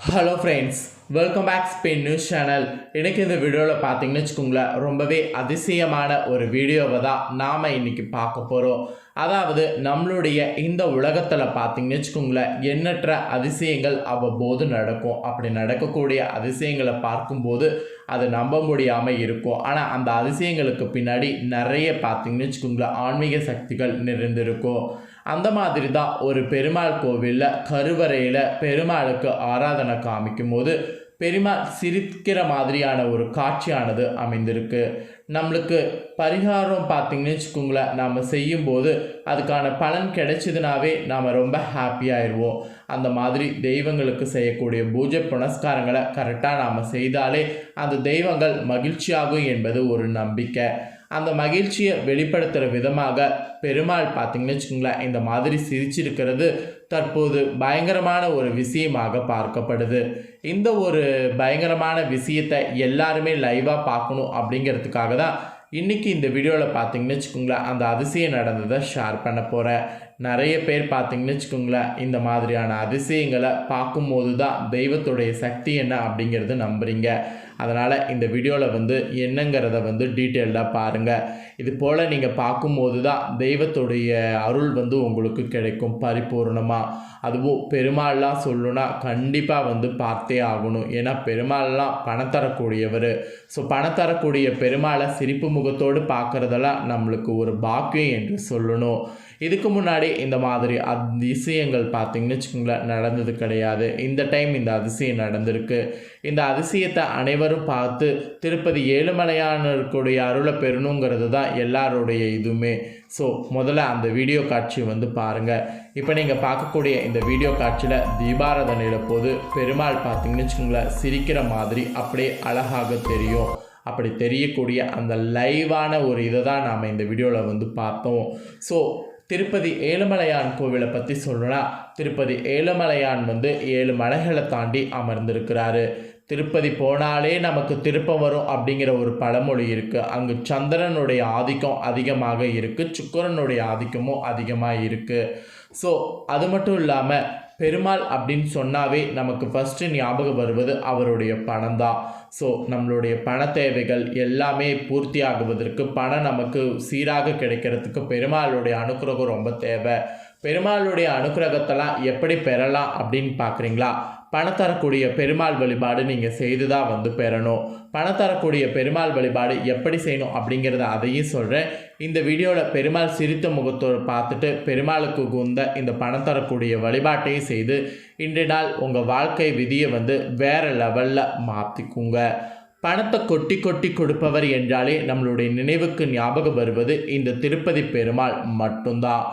Hello friends welcome back Spain news channel எனக்கு இந்த வீடியோவில் பார்த்தீங்கன்னு வச்சுக்கோங்களேன் ரொம்பவே அதிசயமான ஒரு வீடியோவை தான் நாம் இன்றைக்கி பார்க்க போகிறோம் அதாவது நம்மளுடைய இந்த உலகத்தில் பார்த்தீங்கன்னு வச்சுக்கோங்களேன் எண்ணற்ற அதிசயங்கள் அவ்வப்போது நடக்கும். அப்படி நடக்கக்கூடிய அதிசயங்களை பார்க்கும்போது அது நம்ப முடியாமல் இருக்கும். ஆனால் அந்த அதிசயங்களுக்கு பின்னாடி நிறைய பார்த்தீங்கன்னு வச்சுக்கோங்களேன் ஆன்மீக சக்திகள் நிறைந்திருக்கும். அந்த மாதிரி தான் ஒரு பெருமாள் கோவிலில் கருவறையில் பெருமாளுக்கு ஆராதனை காமிக்கும் போது பெருமாள் சிரிக்கிற மாதிரியான ஒரு காட்சியானது அமைந்திருக்கு. நம்மளுக்கு பரிகாரம் பார்த்தீங்கன்னு வச்சுக்கோங்களேன் நாம் செய்யும்போது அதுக்கான பலன் கிடைச்சதுனாவே நாம் ரொம்ப ஹாப்பியாயிருவோம் அந்த மாதிரி தெய்வங்களுக்கு செய்யக்கூடிய பூஜை புனஸ்காரங்களை கரெக்டாக நாம் செய்தாலே அந்த தெய்வங்கள் மகிழ்ச்சியாகும் என்பது ஒரு நம்பிக்கை. அந்த மகிழ்ச்சியை வெளிப்படுத்துகிற விதமாக பெருமாள் பார்த்தீங்கன்னு வச்சுக்கோங்களேன் இந்த மாதிரி சிரிச்சிருக்கிறது தற்போது பயங்கரமான ஒரு விஷயமாக பார்க்கப்படுது. இந்த ஒரு பயங்கரமான விஷயத்தை எல்லாருமே லைவாக பார்க்கணும் அப்படிங்கிறதுக்காக தான் இன்றைக்கி இந்த வீடியோவில் பார்த்தீங்கன்னு வச்சுக்கோங்களேன் அந்த அதிசயம் நடந்ததை ஷேர் பண்ண போகிறேன் நிறைய பேர் பார்த்தீங்கன்னு வச்சுக்கோங்களேன் இந்த மாதிரியான அதிசயங்களை பார்க்கும்போது தான் தெய்வத்துடைய சக்தி என்ன அப்படிங்கிறது நம்புகிறீங்க அதனால் இந்த வீடியோவில் வந்து என்னங்கிறத வந்து டீட்டெயில்டாக பாருங்கள் இது போல் நீங்கள் பார்க்கும்போது தான் தெய்வத்துடைய அருள் வந்து உங்களுக்கு கிடைக்கும் பரிபூர்ணமாக அதுவும் பெருமாள்லாம் சொல்லணுன்னா கண்டிப்பாக வந்து பார்த்தே ஆகணும். ஏன்னா பெருமாள்லாம் பணம் தரக்கூடியவர். ஸோ பணம் தரக்கூடிய பெருமாளை சிரிப்பு முகத்தோடு பார்க்குறதெல்லாம் நம்மளுக்கு ஒரு பாக்கியம் என்று சொல்லணும். இதுக்கு முன்னாடி இந்த மாதிரி அதிசயங்கள் பார்த்தீங்கன்னு வச்சுக்கோங்களேன் நடந்தது கிடையாது. இந்த டைம் இந்த அதிசயம் நடந்திருக்கு. இந்த அதிசயத்தை அனைவரும் பார்த்து திருப்பதி ஏழுமலையானருக்குடைய அருளை பெறணுங்கிறது தான் எல்லாருடைய இதுவுமே ஸோ முதல்ல அந்த வீடியோ காட்சி வந்து பாருங்கள் இப்போ நீங்கள் பார்க்கக்கூடிய இந்த வீடியோ காட்சியில் தீபாராதனையில் போது பெருமாள் பார்த்தீங்கன்னு வச்சுக்கோங்களேன் சிரிக்கிற மாதிரி அப்படியே அழகாக தெரியும். அப்படி தெரியக்கூடிய அந்த லைவான ஒரு இதை தான் நாம் இந்த வீடியோவில் வந்து பார்த்தோம். ஸோ திருப்பதி ஏழுமலையான் கோவிலை பற்றி சொல்லணும்னா திருப்பதி ஏழுமலையான் வந்து ஏழு மலைகளை தாண்டி அமர்ந்திருக்கிறாரு. திருப்பதி போனாலே நமக்கு திருப்பம் வரும் அப்படிங்கிற ஒரு பழமொழி இருக்குது அங்கு சந்திரனுடைய ஆதிக்கம் அதிகமாக இருக்குது சுக்கரனுடைய ஆதிக்கமும் அதிகமாக இருக்குது ஸோ அது மட்டும் இல்லாமல் பெருமாள் அப்படின்னு சொன்னாவே நமக்கு ஃபஸ்ட்டு ஞாபகம் வருவது அவருடைய பணம் தான் ஸோ நம்மளுடைய பண தேவைகள் எல்லாமே பூர்த்தி ஆகுவதற்கு பணம் நமக்கு சீராக கிடைக்கிறதுக்கு பெருமாளுடைய அனுக்கிரகம் ரொம்ப தேவை. பெருமாளுடைய அனுக்கிரகத்தெல்லாம் எப்படி பெறலாம் அப்படின்னு பார்க்குறீங்களா? பணம் தரக்கூடிய பெருமாள் வழிபாடு நீங்கள் செய்து தான் வந்து பெறணும். பணம் தரக்கூடிய பெருமாள் வழிபாடு எப்படி செய்யணும் அப்படிங்கிறத அதையும் சொல்கிறேன் இந்த வீடியோவில் பெருமாள் சிரித்த முகத்தோடு பார்த்துட்டு பெருமாளுக்கு உகுந்த இந்த பணம் தரக்கூடிய வழிபாட்டையும் செய்து இன்றைய நாள் உங்கள் வாழ்க்கை விதியை வந்து வேறு லெவலில் மாற்றிக்குங்க பணத்தை கொட்டி கொட்டி கொடுப்பவர் என்றாலே நம்மளுடைய நினைவுக்கு ஞாபகம் வருவது இந்த திருப்பதி பெருமாள் மட்டும்தான்.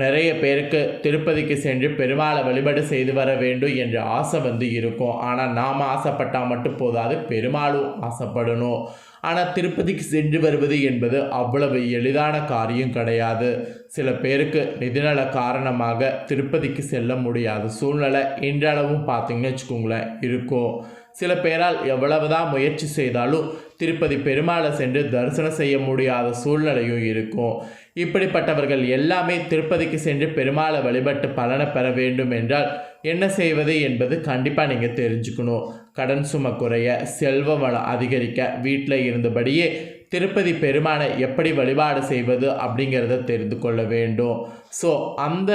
நிறைய பேருக்கு திருப்பதிக்கு சென்று பெருமாளை வழிபாடு செய்து வர வேண்டும் என்ற ஆசை வந்து இருக்கும். ஆனால் நாம் ஆசைப்பட்டால் மட்டும் போதாது பெருமாளும் ஆசைப்படணும். ஆனால் திருப்பதிக்கு சென்று வருவது என்பது அவ்வளவு எளிதான காரியம் கிடையாது. சில பேருக்கு நிதிநல காரணமாக திருப்பதிக்கு செல்ல முடியாத சூழ்நிலை இன்றளவும் பார்த்தீங்கன்னு வச்சுக்கோங்களேன் இருக்கும். சில பேரால் எவ்வளவுதான் முயற்சி செய்தாலும் திருப்பதி பெருமாளை சென்று தரிசனம் செய்ய முடியாத சூழ்நிலையும் இருக்கும். இப்படிப்பட்டவர்கள் எல்லாமே திருப்பதிக்கு சென்று பெருமாளை வழிபட்டு பலனை பெற வேண்டும் என்றால் என்ன செய்வது என்பது கண்டிப்பாக நீங்கள் தெரிஞ்சுக்கணும். கடன் சும குறைய செல்வ வளம் அதிகரிக்க வீட்டில் இருந்தபடியே திருப்பதி பெருமானை எப்படி வழிபாடு செய்வது அப்படிங்கிறத தெரிந்து கொள்ள வேண்டும். ஸோ அந்த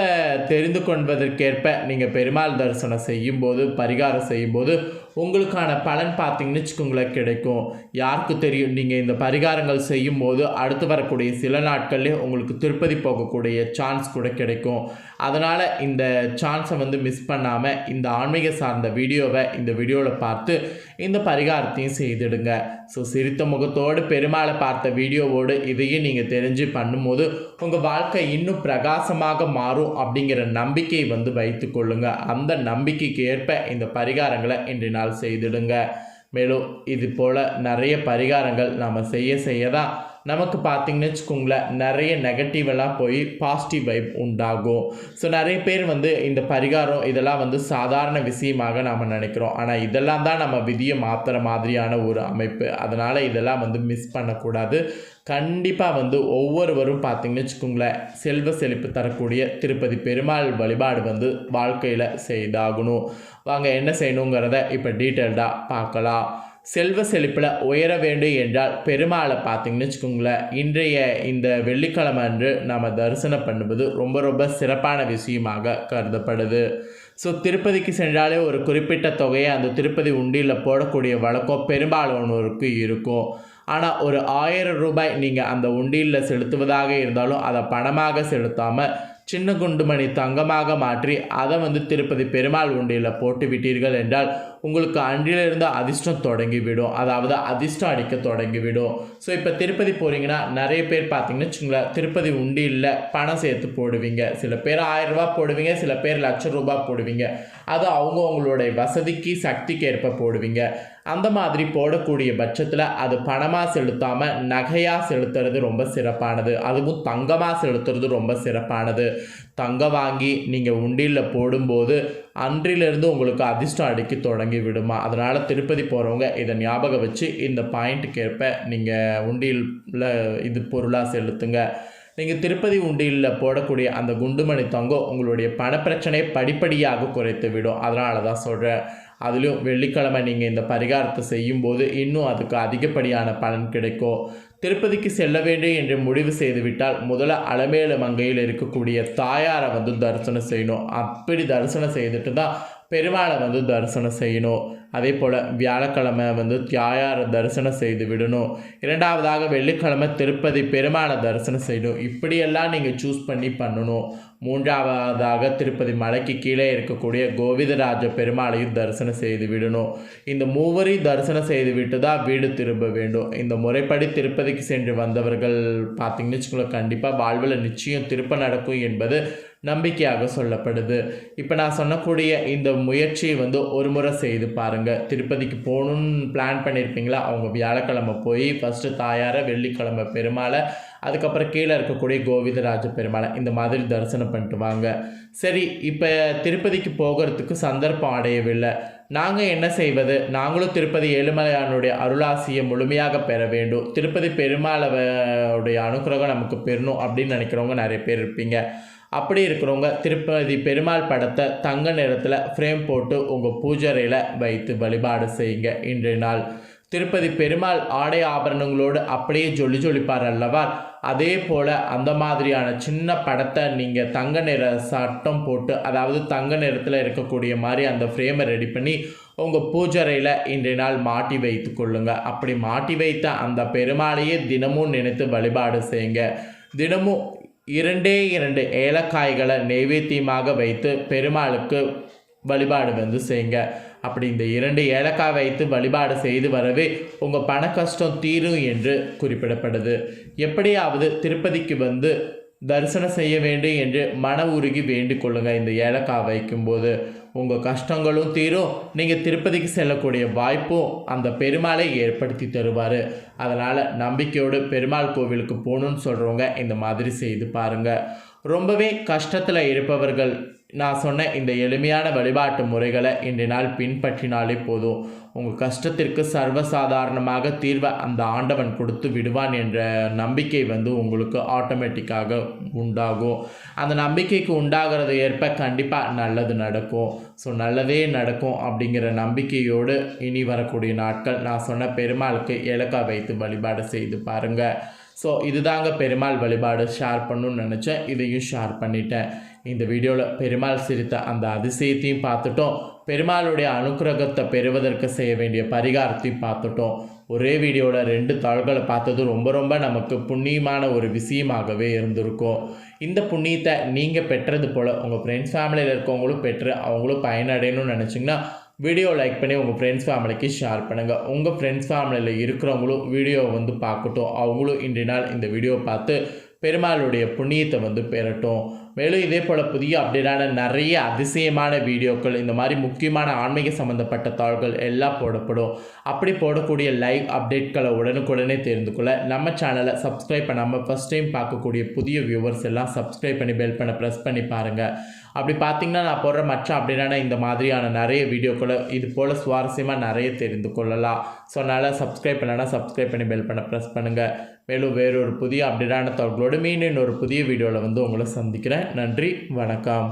தெரிந்து கொள்வதற்கேற்ப நீங்கள் பெருமாள் தரிசனம் செய்யும்போது பரிகாரம் செய்யும்போது உங்களுக்கான பலன் பார்த்தீங்கன்னு வச்சுக்கோங்களேன் கிடைக்கும். யாருக்கு தெரியும்? நீங்கள் இந்த பரிகாரங்கள் செய்யும் போது அடுத்து வரக்கூடிய சில நாட்கள்லேயே உங்களுக்கு திருப்பதி போகக்கூடிய சான்ஸ் கூட கிடைக்கும். அதனால் இந்த சான்ஸை வந்து மிஸ் பண்ணாமல் இந்த ஆன்மீக சார்ந்த வீடியோவை இந்த வீடியோவில் பார்த்து இந்த பரிகாரத்தையும் செய்திடுங்க. ஸோ சிரித்த முகத்தோடு பெருமாளை பார்த்த வீடியோவோடு இதையும் நீங்கள் தெரிஞ்சு பண்ணும்போது உங்கள் வாழ்க்கை இன்னும் பிரகாசமாக மாறும் அப்படிங்கிற நம்பிக்கை வந்து வைத்துக்கொள்ளுங்கள் அந்த நம்பிக்கைக்கு ஏற்ப இந்த பரிகாரங்களை இன்று நாள் செய்திடுங்க. மேலும் இது போல் நிறைய பரிகாரங்கள் நாம் செய்ய செய்ய தான் நமக்கு பார்த்தீங்கன்னு வச்சுக்கோங்களேன் நிறைய நெகட்டிவெல்லாம் போய் பாசிட்டிவ் வைப் உண்டாகும். ஸோ நிறைய பேர் வந்து இந்த பரிகாரம் இதெல்லாம் வந்து சாதாரண விஷயமாக நாம் நினைக்கிறோம். ஆனால் இதெல்லாம் தான் நம்ம விதியை மாற்றுற மாதிரியான ஒரு அமைப்பு. அதனால் இதெல்லாம் வந்து மிஸ் பண்ணக்கூடாது. கண்டிப்பாக வந்து ஒவ்வொருவரும் பார்த்தீங்கன்னு வச்சுக்கோங்களேன் செல்வ செழிப்பு தரக்கூடிய திருப்பதி பெருமாள் வழிபாடு வந்து வாழ்க்கையில் செய்தாகணும். வாங்க என்ன செய்யணுங்கிறத இப்போ டீட்டெயில்டாக பார்க்கலாம். செல்வ செழிப்பில் உயர வேண்டும் என்றால் பெருமாளை பார்த்தீங்கன்னு வச்சுக்கோங்களேன் இன்றைய இந்த வெள்ளிக்கிழமை அன்று நாம் தரிசனம் பண்ணுவது ரொம்ப ரொம்ப சிறப்பான விஷயமாக கருதப்படுது. ஸோ திருப்பதிக்கு சென்றாலே ஒரு குறிப்பிட்ட தொகையை அந்த திருப்பதி உண்டியில் போடக்கூடிய வழக்கம் பெரும்பாலானோருக்கு இருக்கும். ஆனால் ஒரு ஆயிரம் ரூபாய் நீங்கள் அந்த உண்டியலில் செலுத்துவதாக இருந்தாலும் அதை பணமாக செலுத்தாமல் சின்ன குண்டுமணி தங்கமாக மாற்றி அதை வந்து திருப்பதி பெருமாள் உண்டியில் போட்டு விட்டீர்கள் என்றால் உங்களுக்கு அன்றிலிருந்து அதிர்ஷ்டம் தொடங்கிவிடும். அதாவது அதிர்ஷ்டம் அடிக்க தொடங்கிவிடும். ஸோ இப்போ திருப்பதி போகிறீங்கன்னா நிறைய பேர் பார்த்தீங்கன்னு வச்சுங்களேன் திருப்பதி உண்டியில் பணம் சேர்த்து போடுவீங்க. சில பேர் ஆயிரம் ரூபா போடுவீங்க சில பேர் லட்சம் ரூபாய் போடுவீங்க. அது அவங்க அவங்களுடைய வசதிக்கு சக்திக்கு ஏற்ப போடுவீங்க. அந்த மாதிரி போடக்கூடிய பட்சத்தில் அது பணமாக செலுத்தாமல் நகையாக செலுத்துறது ரொம்ப சிறப்பானது. அதுவும் தங்கமாக செலுத்துறது ரொம்ப சிறப்பானது. தங்கம் வாங்கி நீங்கள் உண்டியில் போடும்போது அன்றிலிருந்து உங்களுக்கு அதிர்ஷ்டம் அடிக்க தொடங்கி விடுமா அதனால் திருப்பதி போகிறவங்க இதை ஞாபகம் வச்சு இந்த பாயிண்ட்டுக்கு ஏற்ப நீங்கள் உண்டியில் இது பொருளாக செலுத்துங்க. நீங்கள் திருப்பதி உண்டியில் போடக்கூடிய அந்த குண்டுமணி தங்கம் உங்களுடைய பணப்பிரச்சனையை படிப்படியாக குறைத்து விடும். அதனால தான் சொல்கிறேன் அதுலேயும் வெள்ளிக்கிழமை நீங்கள் இந்த பரிகாரத்தை செய்யும்போது இன்னும் அதுக்கு அதிகப்படியான பலன் கிடைக்கும். திருப்பதிக்கு செல்ல வேண்டும் என்று முடிவு செய்துவிட்டால் முதல்ல அலமேலு மங்கையில் இருக்கக்கூடிய தாயாரை வந்து தரிசனம் செய்யணும். அப்படி தரிசனம் செய்துட்டு தான் பெருமாளை வந்து தரிசனம் செய்யணும். அதே போல் வியாழக்கிழமை வந்து தியாயாரை தரிசனம் செய்து விடணும். இரண்டாவதாக வெள்ளிக்கிழமை திருப்பதி பெருமாளை தரிசனம் செய்யணும். இப்படியெல்லாம் நீங்கள் சூஸ் பண்ணி பண்ணணும். மூன்றாவதாக திருப்பதி மலைக்கு கீழே இருக்கக்கூடிய கோவிந்தராஜ பெருமாளையும் தரிசனம் செய்து விடணும். இந்த மூவரையும் தரிசனம் செய்து விட்டு தான் வீடு திரும்ப வேண்டும். இந்த முறைப்படி திருப்பதிக்கு சென்று வந்தவர்கள் பார்த்தீங்கன்னு வச்சுக்கோங்களேன் கண்டிப்பாக வாழ்வில் நிச்சயம் திருப்ப நடக்கும் என்பது நம்பிக்கையாக சொல்லப்படுது. இப்போ நான் சொன்னக்கூடிய இந்த முயற்சியை வந்து ஒரு முறை செய்து பாருங்கள் திருப்பதிக்கு போகணுன்னு பிளான் பண்ணியிருப்பீங்களா அவங்க வியாழக்கிழமை போய் ஃபஸ்ட்டு தாயாரை வெள்ளிக்கிழமை பெருமாளை அதுக்கப்புறம் கீழே இருக்கக்கூடிய கோவிந்தராஜ பெருமாளை இந்த மாதிரி தரிசனம் பண்ணிட்டு வாங்க. சரி இப்போ திருப்பதிக்கு போகிறதுக்கு சந்தர்ப்பம் அடையவில்லை. நாங்கள் என்ன செய்வது? நாங்களும் திருப்பதி ஏழுமலையானுடைய அருளாசியை முழுமையாக பெற வேண்டும். திருப்பதி பெருமாளுடைய அனுகிரகம் நமக்கு பெறணும் அப்படின்னு நினைக்கிறவங்க நிறைய பேர் இருப்பீங்க. அப்படி இருக்கிறவங்க திருப்பதி பெருமாள் படத்தை தங்க நிறத்தில் ஃப்ரேம் போட்டு உங்கள் பூஜரையில் வைத்து வழிபாடு செய்யுங்க. இன்றைய நாள் திருப்பதி பெருமாள் ஆடை ஆபரணங்களோடு அப்படியே ஜொலி ஜொலிப்பார் அல்லவா? அதே போல் அந்த மாதிரியான சின்ன படத்தை நீங்கள் தங்க நிற சட்டம் போட்டு அதாவது தங்க நிறத்தில் இருக்கக்கூடிய மாதிரி அந்த ஃப்ரேமை ரெடி பண்ணி உங்கள் பூஜரையில் இன்றைய நாள் மாட்டி வைத்து கொள்ளுங்க. அப்படி மாட்டி வைத்த அந்த பெருமாளையே தினமும் நினைத்து வழிபாடு செய்யுங்க. தினமும் இரண்டே இரண்டு ஏலக்காய்களை நெய்வேத்தியமாக வைத்து பெருமாளுக்கு வழிபாடு வந்து செய்யுங்க அப்படி இந்த இரண்டு ஏலக்காய் வைத்து வழிபாடு செய்து வரவே உங்கள் பண கஷ்டம் தீரும் என்று குறிப்பிடப்படுது. எப்படியாவது திருப்பதிக்கு வந்து தரிசனம் செய்ய வேண்டும் என்று மன உருகி வேண்டிக் கொள்ளுங்கள் இந்த ஏலக்காய் வைக்கும்போது. உங்கள் கஷ்டங்களும் தீரும். நீங்கள் திருப்பதிக்கு செல்லக்கூடிய வாய்ப்பும் அந்த பெருமாளை ஏற்படுத்தி தருவார். அதனால் நம்பிக்கையோடு பெருமாள் கோவிலுக்கு போகணுன்னு சொல்கிறவங்க இந்த மாதிரி செய்து பாருங்கள் ரொம்பவே கஷ்டத்தில் இருப்பவர்கள் நான் சொன்ன இந்த எளிமையான வழிபாட்டு முறைகளை இன்றைய நாள் பின்பற்றினாலே போதும். உங்கள் கஷ்டத்திற்கு சர்வசாதாரணமாக தீர்வை அந்த ஆண்டவன் கொடுத்து விடுவான் என்ற நம்பிக்கை வந்து உங்களுக்கு ஆட்டோமேட்டிக்காக உண்டாகும். அந்த நம்பிக்கைக்கு உண்டாகிறது ஏற்ப கண்டிப்பாக நல்லது நடக்கும். ஸோ நல்லதே நடக்கும் அப்படிங்கிற நம்பிக்கையோடு இனி வரக்கூடிய நாட்கள் நான் சொன்ன பெருமாளுக்கு ஏலக்காய் வைத்து வழிபாடு செய்து பாருங்கள் ஸோ இதுதாங்க பெருமாள் வழிபாடு ஷேர் பண்ணணும்னு நினச்சேன். இதையும் ஷேர் பண்ணிட்டேன். இந்த வீடியோவில் பெருமாள் சிரித்த அந்த அதிசயத்தையும் பார்த்துட்டோம். பெருமாளுடைய அனுக்கிரகத்தை பெறுவதற்கு செய்ய வேண்டிய பரிகாரத்தையும் பார்த்துட்டோம். ஒரே வீடியோவில் ரெண்டு தாள்களை பார்த்தது ரொம்ப ரொம்ப நமக்கு புண்ணியமான ஒரு விஷயமாகவே இருந்திருக்கும். இந்த புண்ணியத்தை நீங்கள் பெற்றது போல் உங்கள் ஃப்ரெண்ட்ஸ் ஃபேமிலியில் இருக்கவங்களும் பெற்று அவங்களும் பயனடையணும்னு நினச்சிங்கன்னா வீடியோ லைக் பண்ணி உங்கள் ஃப்ரெண்ட்ஸ் ஃபேமிலிக்கு ஷேர் பண்ணுங்கள் உங்கள் ஃப்ரெண்ட்ஸ் ஃபேமிலியில் இருக்கிறவங்களும் வீடியோவை வந்து பார்க்கட்டும். அவங்களும் இன்றைய நாள் இந்த வீடியோ பார்த்து பெருமாளுடைய புண்ணியத்தை வந்து பெறட்டும். மேலும் இதே போல் புதிய அப்டேட்டான நிறைய அதிசயமான வீடியோக்கள் இந்த மாதிரி முக்கியமான ஆன்மீக சம்மந்தப்பட்ட தாள்கள் எல்லாம் போடப்படும். அப்படி போடக்கூடிய லைவ் அப்டேட்களை உடனுக்குடனே தெரிந்து கொள்ள நம்ம சேனலை சப்ஸ்கிரைப் பண்ணாமல் ஃபஸ்ட் டைம் பார்க்கக்கூடிய புதிய வியூவர்ஸ் எல்லாம் சப்ஸ்கிரைப் பண்ணி பெல் பண்ண ப்ரெஸ் பண்ணி பாருங்கள் அப்படி பார்த்தீங்கன்னா நான் போடுற மற்ற அப்படின்னா இந்த மாதிரியான நிறைய வீடியோக்களை இது போல் சுவாரஸ்யமாக நிறைய தெரிந்து கொள்ளலாம். ஸோ அதனால் சப்ஸ்கிரைப் பண்ணனா சப்ஸ்கிரைப் பண்ணி பெல் பண்ண ப்ரெஸ் பண்ணுங்கள் மேலும் வேறொரு புதிய அப்டேட்டான தகவலோடு மீண்டும் இன்னொரு புதிய வீடியோவில் வந்து உங்களை சந்திக்கிறேன். நன்றி வணக்கம்.